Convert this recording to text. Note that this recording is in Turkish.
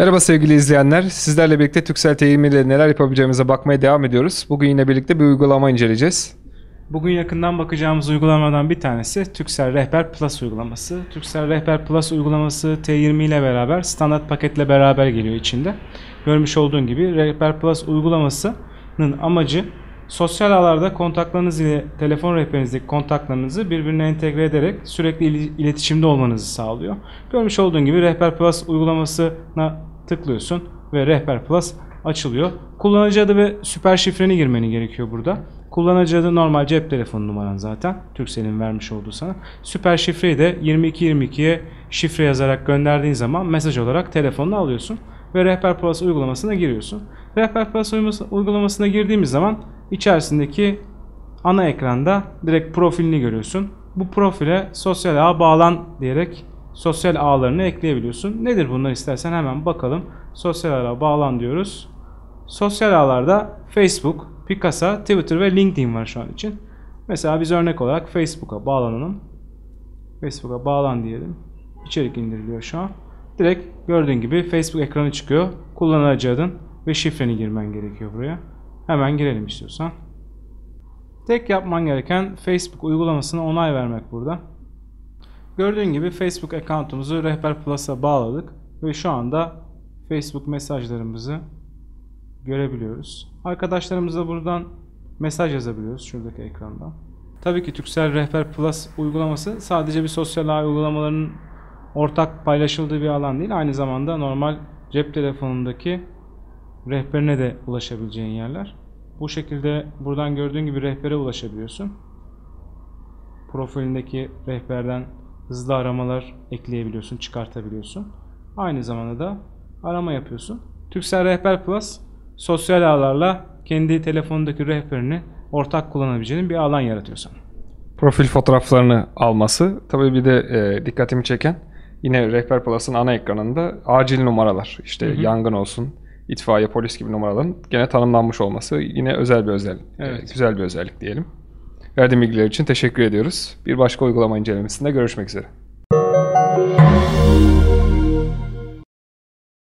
Merhaba sevgili izleyenler. Sizlerle birlikte Türksel T20 ile neler yapabileceğimize bakmaya devam ediyoruz. Bugün yine birlikte bir uygulama inceleyeceğiz. Bugün yakından bakacağımız uygulamadan bir tanesi Türksel Rehber Plus uygulaması. Türksel Rehber Plus uygulaması T20 ile beraber standart paketle beraber geliyor içinde. Görmüş olduğun gibi Rehber Plus uygulamasının amacı sosyal ağlarda kontaklarınız ile telefon rehberinizdeki kontaklarınızı birbirine entegre ederek sürekli il- iletişimde olmanızı sağlıyor. Görmüş olduğun gibi Rehber Plus uygulamasına tıklıyorsun ve Rehber Plus açılıyor. Kullanıcı adı ve süper şifreni girmeni gerekiyor burada. Kullanıcı adı normal cep telefonu numaran zaten. Turkcell'in vermiş olduğu sana. Süper şifreyi de 2222'ye şifre yazarak gönderdiğin zaman mesaj olarak telefonunu alıyorsun. Ve Rehber Plus uygulamasına giriyorsun. Rehber Plus uygulaması- uygulamasına girdiğimiz zaman içerisindeki ana ekranda direkt profilini görüyorsun. Bu profile sosyal ağ bağlan diyerek sosyal ağlarını ekleyebiliyorsun. Nedir bunlar istersen hemen bakalım. Sosyal ağ bağlan diyoruz. Sosyal ağlarda Facebook, Picasa, Twitter ve LinkedIn var şu an için. Mesela biz örnek olarak Facebook'a bağlanalım. Facebook'a bağlan diyelim. İçerik indiriliyor şu an. Direkt gördüğün gibi Facebook ekranı çıkıyor. Kullanıcı adın ve şifreni girmen gerekiyor buraya. Hemen girelim istiyorsan. Tek yapman gereken Facebook uygulamasına onay vermek burada. Gördüğün gibi Facebook account'umuzu Rehber Plus'a bağladık ve şu anda Facebook mesajlarımızı görebiliyoruz. Arkadaşlarımıza buradan mesaj yazabiliyoruz şuradaki ekranda. Tabii ki Turkcell Rehber Plus uygulaması sadece bir sosyal ağ uygulamalarının ortak paylaşıldığı bir alan değil. Aynı zamanda normal cep telefonundaki rehberine de ulaşabileceğin yerler. Bu şekilde buradan gördüğün gibi rehbere ulaşabiliyorsun. Profilindeki rehberden hızlı aramalar ekleyebiliyorsun, çıkartabiliyorsun. Aynı zamanda da arama yapıyorsun. Turkcell Rehber Plus sosyal ağlarla kendi telefonundaki rehberini ortak kullanabileceğin bir alan yaratıyor sana. Profil fotoğraflarını alması. Tabii bir de e, dikkatimi çeken yine Rehber Plus'ın ana ekranında acil numaralar. İşte Hı hı. yangın olsun, itfaiye, polis gibi numaraların gene tanımlanmış olması yine özel bir özellik. Evet. e, güzel bir özellik diyelim. Verdiğin bilgiler için teşekkür ediyoruz. Bir başka uygulama incelemesinde görüşmek üzere.